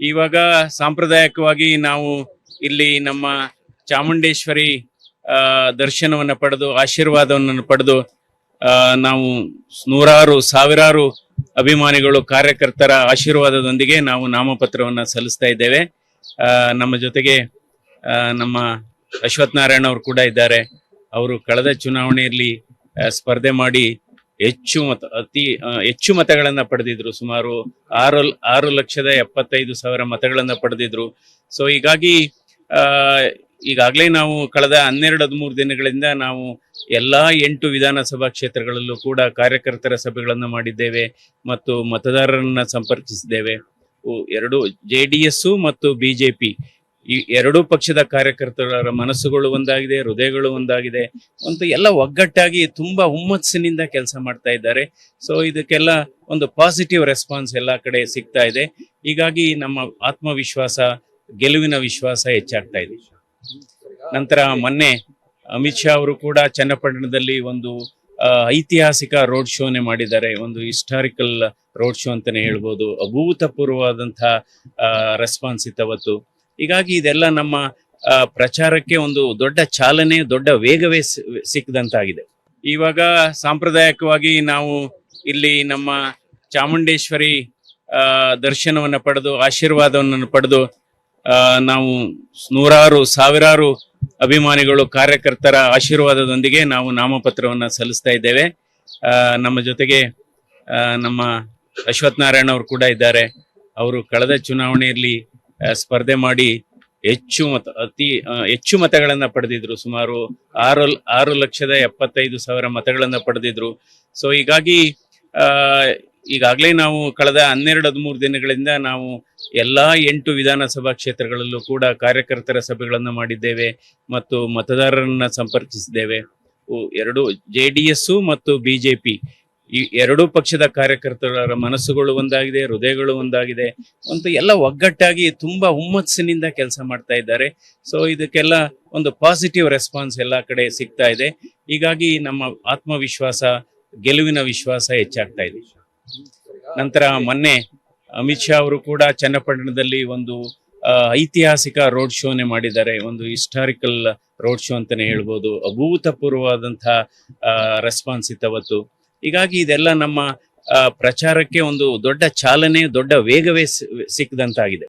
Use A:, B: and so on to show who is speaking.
A: ಇವಾಗ ಸಾಂಪ್ರದಾಯಿಕವಾಗಿ ನಾವು ಇಲ್ಲಿ ನಮ್ಮ ಚಾಮುಂಡೇಶ್ವರಿ ದರ್ಶನವನ್ನು ಪಡೆದು, ಆಶೀರ್ವಾದವನ್ನು ಪಡೆದು ನಾವು ನೂರಾರು, ಸಾವಿರಾರು ಅಭಿಮಾನಿಗಳು, ಕಾರ್ಯಕರ್ತರ ಆಶೀರ್ವಾದದೊಂದಿಗೆ ನಾವು ನಾಮಪತ್ರವನ್ನ ಸಲ್ಲಿಸ್ತಾ ಇದ್ದೇವೆ. ನಮ್ಮ ಜೊತೆಗೆ ನಮ್ಮ ಅಶ್ವಥ್ ನಾರಾಯಣ ಅವರು ಕೂಡ ಇದ್ದಾರೆ. ಅವರು ಕಳೆದ ಚುನಾವಣೆಯಲ್ಲಿ ಸ್ಪರ್ಧೆ ಮಾಡಿ ಹೆಚ್ಚು ಮತ, ಅತಿ ಹೆಚ್ಚು ಮತಗಳನ್ನ ಪಡೆದಿದ್ರು. ಸುಮಾರು ಆರು ಆರು ಲಕ್ಷದ ಎಪ್ಪತ್ತೈದು ಸಾವಿರ ಮತಗಳನ್ನ ಪಡೆದಿದ್ರು. ಸೊ ಹೀಗಾಗಿ ಈಗಾಗಲೇ ನಾವು ಕಳೆದ ಹನ್ನೆರಡು, ಹದಿಮೂರು ದಿನಗಳಿಂದ ನಾವು ಎಲ್ಲಾ ಎಂಟು ವಿಧಾನಸಭಾ ಕ್ಷೇತ್ರಗಳಲ್ಲೂ ಕೂಡ ಕಾರ್ಯಕರ್ತರ ಸಭೆಗಳನ್ನು ಮಾಡಿದ್ದೇವೆ ಮತ್ತು ಮತದಾರರನ್ನ ಸಂಪರ್ಕಿಸಿದ್ದೇವೆ. ಎರಡು ಜೆ ಮತ್ತು ಬಿಜೆಪಿ ಈ ಎರಡೂ ಪಕ್ಷದ ಕಾರ್ಯಕರ್ತರ ಮನಸ್ಸುಗಳು ಒಂದಾಗಿದೆ, ಹೃದಯಗಳು ಒಂದಾಗಿದೆ. ಅಂತ ಎಲ್ಲ ಒಗ್ಗಟ್ಟಾಗಿ ತುಂಬಾ ಹುಮ್ಮಸ್ಸಿನಿಂದ ಕೆಲಸ ಮಾಡ್ತಾ ಇದ್ದಾರೆ. ಸೊ ಇದಕ್ಕೆಲ್ಲ ಒಂದು ಪಾಸಿಟಿವ್ ರೆಸ್ಪಾನ್ಸ್ ಎಲ್ಲ ಕಡೆ ಸಿಗ್ತಾ ಇದೆ. ಹೀಗಾಗಿ ನಮ್ಮ ಆತ್ಮವಿಶ್ವಾಸ, ಗೆಲುವಿನ ವಿಶ್ವಾಸ ಹೆಚ್ಚಾಗ್ತಾ ಇದೆ. ನಂತರ ಮೊನ್ನೆ ಅಮಿತ್ ಶಾ ಅವರು ಕೂಡ ಚನ್ನಪಟ್ಟಣದಲ್ಲಿ ಒಂದು ಐತಿಹಾಸಿಕ ರೋಡ್ ಶೋನೆ ಮಾಡಿದ್ದಾರೆ. ಒಂದು ಹಿಸ್ಟಾರಿಕಲ್ ರೋಡ್ ಶೋ ಅಂತಾನೆ ಹೇಳ್ಬೋದು. ಅಭೂತಪೂರ್ವವಾದಂತಹ ರೆಸ್ಪಾನ್ಸ್ ಇತ್ತವತ್ತು. ಹೀಗಾಗಿ ಇದೆಲ್ಲ ನಮ್ಮ ಪ್ರಚಾರಕ್ಕೆ ಒಂದು ದೊಡ್ಡ ಚಾಲನೆ, ದೊಡ್ಡ ವೇಗವೇ ಸಿಕ್ಕದಂತಾಗಿದೆ. ಇವಾಗ ಸಾಂಪ್ರದಾಯಿಕವಾಗಿ ನಾವು ಇಲ್ಲಿ ನಮ್ಮ ಚಾಮುಂಡೇಶ್ವರಿ ದರ್ಶನವನ್ನು ಪಡೆದು, ಆಶೀರ್ವಾದವನ್ನು ಪಡೆದು ನಾವು ನೂರಾರು, ಸಾವಿರಾರು ಅಭಿಮಾನಿಗಳು, ಕಾರ್ಯಕರ್ತರ ಆಶೀರ್ವಾದದೊಂದಿಗೆ ನಾವು ನಾಮಪತ್ರವನ್ನ ಸಲ್ಲಿಸ್ತಾ ಇದ್ದೇವೆ. ನಮ್ಮ ಜೊತೆಗೆ ನಮ್ಮ ಅಶ್ವಥ್ ನಾರಾಯಣ ಅವರು ಕೂಡ ಇದ್ದಾರೆ. ಅವರು ಕಳೆದ ಚುನಾವಣೆಯಲ್ಲಿ ಸ್ಪರ್ಧೆ ಮಾಡಿ ಹೆಚ್ಚು ಮತ, ಅತಿ ಹೆಚ್ಚು ಮತಗಳನ್ನ ಪಡೆದಿದ್ರು. ಸುಮಾರು ಆರು ಆರು ಲಕ್ಷದ ಎಪ್ಪತ್ತೈದು ಸಾವಿರ ಮತಗಳನ್ನ ಪಡೆದಿದ್ರು. ಸೊ ಹೀಗಾಗಿ ಈಗಾಗಲೇ ನಾವು ಕಳೆದ ಹನ್ನೆರಡು, ಹದಿಮೂರು ದಿನಗಳಿಂದ ನಾವು ಎಲ್ಲಾ ಎಂಟು ವಿಧಾನಸಭಾ ಕ್ಷೇತ್ರಗಳಲ್ಲೂ ಕೂಡ ಕಾರ್ಯಕರ್ತರ ಸಭೆಗಳನ್ನು ಮಾಡಿದ್ದೇವೆ ಮತ್ತು ಮತದಾರರನ್ನ ಸಂಪರ್ಕಿಸಿದ್ದೇವೆ. ಎರಡು ಜೆ ಮತ್ತು ಬಿಜೆಪಿ ಈ ಎರಡೂ ಪಕ್ಷದ ಕಾರ್ಯಕರ್ತರ ಮನಸ್ಸುಗಳು ಒಂದಾಗಿದೆ, ಹೃದಯಗಳು ಒಂದಾಗಿದೆ. ಅಂತ ಎಲ್ಲ ಒಗ್ಗಟ್ಟಾಗಿ ತುಂಬಾ ಹುಮ್ಮಸ್ಸಿನಿಂದ ಕೆಲಸ ಮಾಡ್ತಾ ಇದ್ದಾರೆ. ಸೊ ಇದಕ್ಕೆಲ್ಲ ಒಂದು ಪಾಸಿಟಿವ್ ರೆಸ್ಪಾನ್ಸ್ ಎಲ್ಲ ಕಡೆ ಸಿಗ್ತಾ ಇದೆ. ಹೀಗಾಗಿ ನಮ್ಮ ಆತ್ಮವಿಶ್ವಾಸ, ಗೆಲುವಿನ ವಿಶ್ವಾಸ ಹೆಚ್ಚಾಗ್ತಾ ಇದೆ. ನಂತರ ಮೊನ್ನೆ ಅಮಿತ್ ಶಾ ಅವರು ಕೂಡ ಚನ್ನಪಟ್ಟಣದಲ್ಲಿ ಒಂದು ಐತಿಹಾಸಿಕ ರೋಡ್ ಶೋನೆ ಮಾಡಿದ್ದಾರೆ. ಒಂದು ಹಿಸ್ಟಾರಿಕಲ್ ರೋಡ್ ಶೋ ಅಂತಾನೆ ಹೇಳ್ಬೋದು. ಅಭೂತಪೂರ್ವವಾದಂತಹ ರೆಸ್ಪಾನ್ಸ್ ಇತ್ತವತ್ತು ಹೀಗಾಗಿ ಇದೆಲ್ಲ ನಮ್ಮ ಪ್ರಚಾರಕ್ಕೆ ಒಂದು ದೊಡ್ಡ ಚಾಲನೆ ದೊಡ್ಡ ವೇಗವೇ ಸಿಕ್ಕದಂತಾಗಿದೆ.